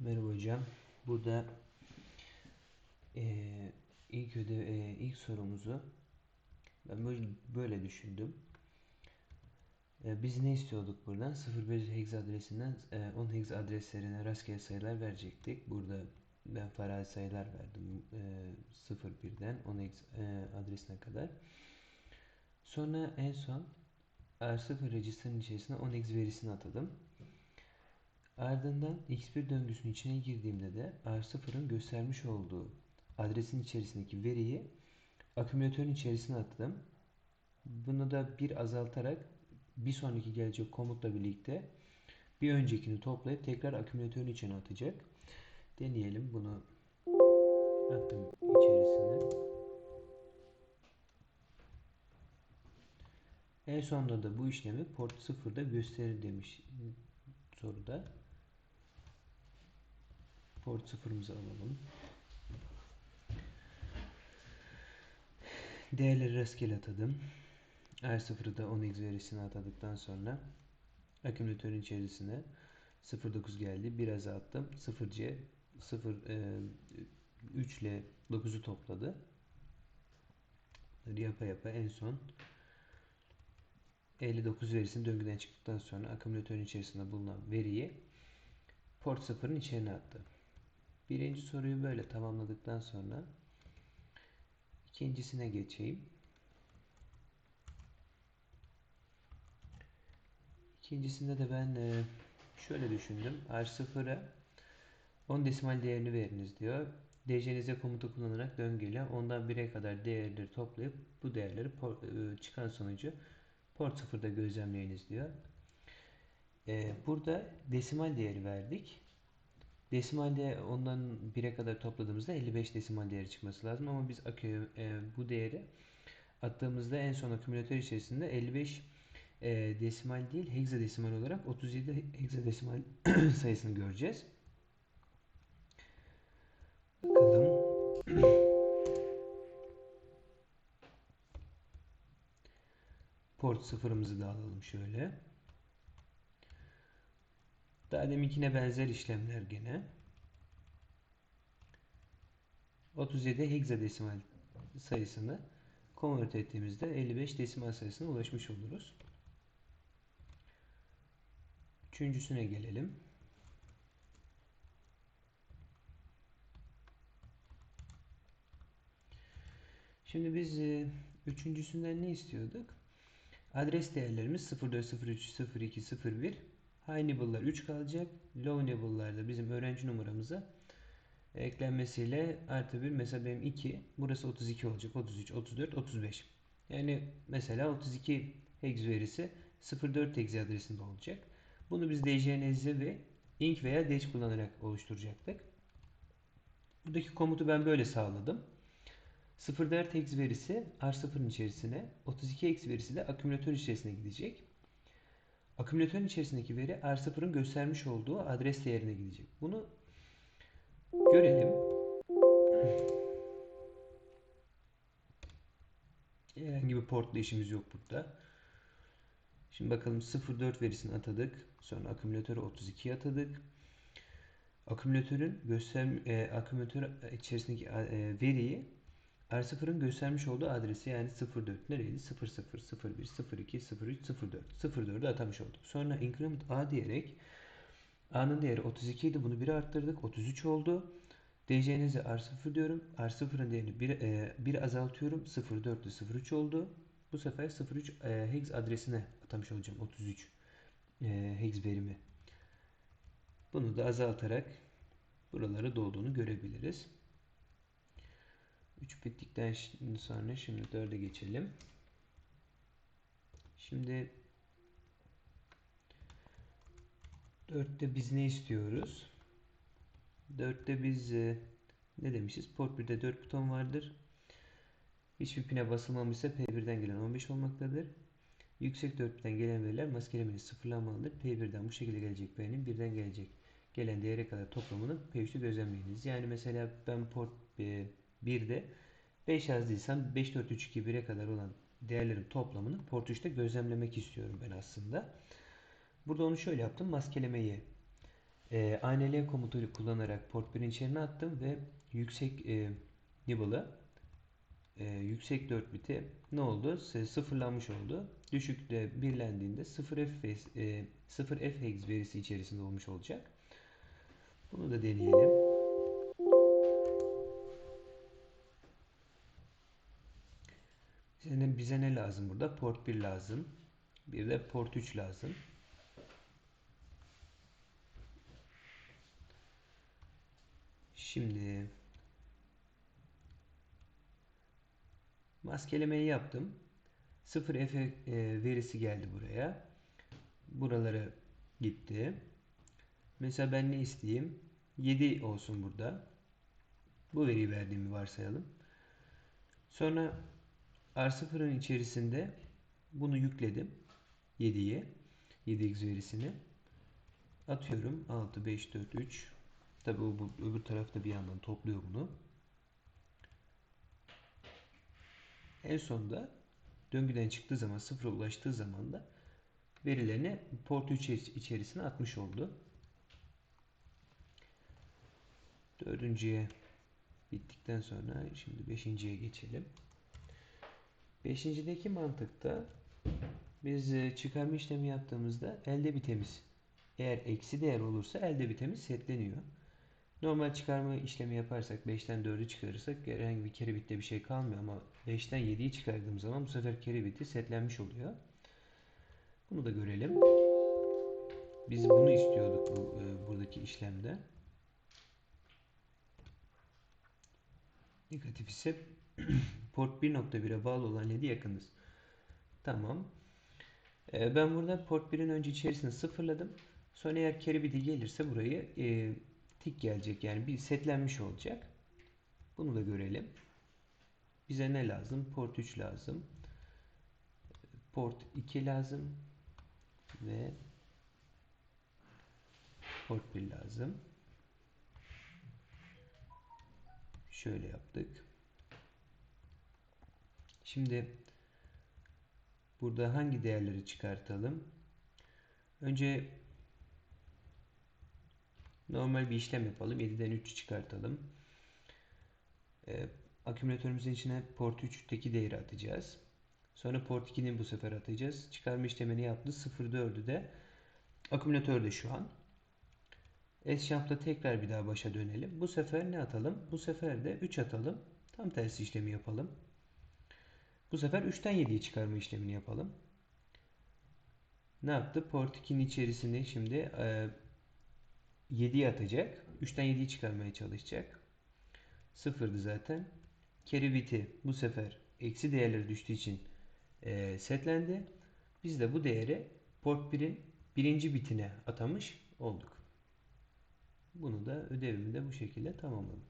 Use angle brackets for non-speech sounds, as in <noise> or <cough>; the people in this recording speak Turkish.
Merhaba hocam. Burada eee, ilk ödev, eee, ilk sorumuzu ben böyle, böyle düşündüm. Eee, biz ne istiyorduk buradan? 01 hex adresinden eee, 10 hex adreslerine rastgele sayılar verecektik. Burada ben farazi sayılar verdim. Eee 01'den 10 hex eee, adresine kadar. Sonra en son R0 register'ın içerisine 10 hex verisini atadım. Ardından x1 döngüsünün içine girdiğimde de R0'ın göstermiş olduğu adresin içerisindeki veriyi akümülatörün içerisine attım. Bunu da bir azaltarak bir sonraki gelecek komutla birlikte bir öncekini toplayıp tekrar akümülatörün içine atacak. Deneyelim bunu attım içerisine. En sonunda da bu işlemi port 0'da gösterir demiş soruda. Port sıfırımızı alalım. Değerleri rastgele atadım. R0'ı da 10x verisini atadıktan sonra akümülatörün içerisine 0.9 geldi. Bir azalttım. 0C 0 e, 3 ile 9'u topladı. Yapa yapa en son 59 verisini döngüden çıktıktan sonra akümülatörün içerisinde bulunan veriyi port 0'ın içine attı. Birinci soruyu böyle tamamladıktan sonra ikincisine geçeyim. İkincisinde de ben e, şöyle düşündüm. R0'a 10 desimal değerini veriniz diyor. DCNZ komutu kullanarak döngüyle ondan 1'e kadar değerleri toplayıp bu değerleri e, çıkan sonucu port 0'da gözlemleyiniz diyor. E, burada desimal değeri verdik. Desimalde ondan 1'e kadar topladığımızda 55 desimal değeri çıkması lazım ama biz akü, e, bu değeri attığımızda en son akümülatör içerisinde 55 e, desimal değil hexadesimal olarak 37 hexadesimal <clears throat> sayısını göreceğiz. Bakalım. <clears throat> Port sıfırımızı da alalım şöyle. Daha deminkine benzer işlemler gene. 37 hexadesimal sayısını konvert ettiğimizde 55 desimal sayısına ulaşmış oluruz. Üçüncüsüne gelelim. Şimdi biz e, üçüncüsünden ne istiyorduk? Adres değerlerimiz 0403 02 01 High nible'lar 3 kalacak. Low nible'larda bizim öğrenci numaramıza eklenmesiyle artı 1 mesela benim 2 burası 32 olacak. 33 34 35 yani mesela 32 hex verisi 04 hex adresinde olacak. Bunu biz djnz ve ink veya dash kullanarak oluşturacaktık. Buradaki komutu ben böyle sağladım. 04 hex verisi R0'ın içerisine 32 hex verisi de akümülatör içerisine gidecek akümülatörün içerisindeki veri R0'ın göstermiş olduğu adres değerine gidecek. Bunu görelim. <clears throat> Herhangi bir portla işimiz yok burada. Şimdi bakalım 04 verisini atadık. Sonra akümülatörü 32'ye atadık. Akümülatörün göster e, akümülatör içerisindeki e, veriyi R0'ın göstermiş olduğu adresi yani 04 nereydi? 00, 01, 02, 03, 04. 04'ü atamış olduk. Sonra increment A diyerek A'nın değeri 32 idi. Bunu 1'e arttırdık. 33 oldu. DC'nizi R0 diyorum. R0'ın değerini 1, e, 1 azaltıyorum. 04 ile 03 oldu. Bu sefer 03 e, hex adresine atamış olacağım. 33 e, hex verimi. Bunu da azaltarak buraları dolduğunu görebiliriz. 3 bittikten sonra şimdi 4'e geçelim. Şimdi 4'te biz ne istiyoruz? 4'te biz e, ne demişiz? Port 1'de 4 buton vardır. Hiçbir pine basılmamışsa P1'den gelen 15 olmaktadır. Yüksek 4'ten gelen veriler maskelemeli sıfırlanmalıdır. P1'den bu şekilde gelecek verinin birden gelecek gelen değere kadar toplamını P3'te gözlemleyiniz. Yani mesela ben port e, 1'de 5 yazdıysam 5, 4, 3, 2, 1'e kadar olan değerlerin toplamını port 3'te gözlemlemek istiyorum ben aslında. Burada onu şöyle yaptım. Maskelemeyi E, ANL komutu kullanarak port 1'in içerisine attım ve yüksek e, nibble'ı e, yüksek 4 biti ne oldu? Sıfırlanmış oldu. Düşükte birlendiğinde 0f, e, 0f hex verisi içerisinde olmuş olacak. Bunu da deneyelim. Ne, bize ne lazım burada? Port 1 lazım. Bir de port 3 lazım. Şimdi maskelemeyi yaptım. 0 F e, verisi geldi buraya. Buralara gitti. Mesela ben ne isteyeyim? 7 olsun burada. Bu veriyi verdiğimi varsayalım. Sonra R0'ın içerisinde bunu yükledim. 7'ye. 7x verisini. Atıyorum. 6, 5, 4, 3. Tabi bu, öbür tarafta bir yandan topluyor bunu. En sonunda döngüden çıktığı zaman sıfıra ulaştığı zaman da verilerini port 3 içerisine atmış oldu. Dördüncüye bittikten sonra şimdi beşinciye geçelim. Beşincideki mantıkta biz e, çıkarma işlemi yaptığımızda elde bitemiz eğer eksi değer olursa elde bitemiz setleniyor. Normal çıkarma işlemi yaparsak 5'ten 4'ü çıkarırsak herhangi bir kere bitte bir şey kalmıyor ama 5'ten 7'yi çıkardığım zaman bu sefer kere biti setlenmiş oluyor. Bunu da görelim. Biz bunu istiyorduk bu, e, buradaki işlemde. Negatif ise <clears throat> port 1.1'e bağlı olan LED'e yakınız. Tamam. E, ben burada port 1'in önce içerisini sıfırladım. Sonra eğer carry biti gelirse burayı e, tik gelecek. Yani bir setlenmiş olacak. Bunu da görelim. Bize ne lazım? Port 3 lazım. Port 2 lazım. Ve port 1 lazım. Şöyle yaptık. Şimdi burada hangi değerleri çıkartalım? Önce normal bir işlem yapalım. 7'den 3'ü çıkartalım. Ee, akümülatörümüzün içine port 3'teki değeri atacağız. Sonra port 2'ni bu sefer atacağız. Çıkarma işlemini yaptı. 0.4'ü de akümülatörde şu an. Eşyamp'ta tekrar bir daha başa dönelim. Bu sefer ne atalım? Bu sefer de 3 atalım. Tam tersi işlemi yapalım. Bu sefer 3'ten 7'yi çıkarma işlemini yapalım. Ne yaptı? Port 2'nin içerisinde şimdi e, 7'yi atacak. 3'ten 7'yi çıkarmaya çalışacak. Sıfırdı zaten. Carry biti bu sefer eksi değerleri düştüğü için e, setlendi. Biz de bu değeri port 1'in birinci bitine atamış olduk. Bunu da ödevimi de bu şekilde tamamladım.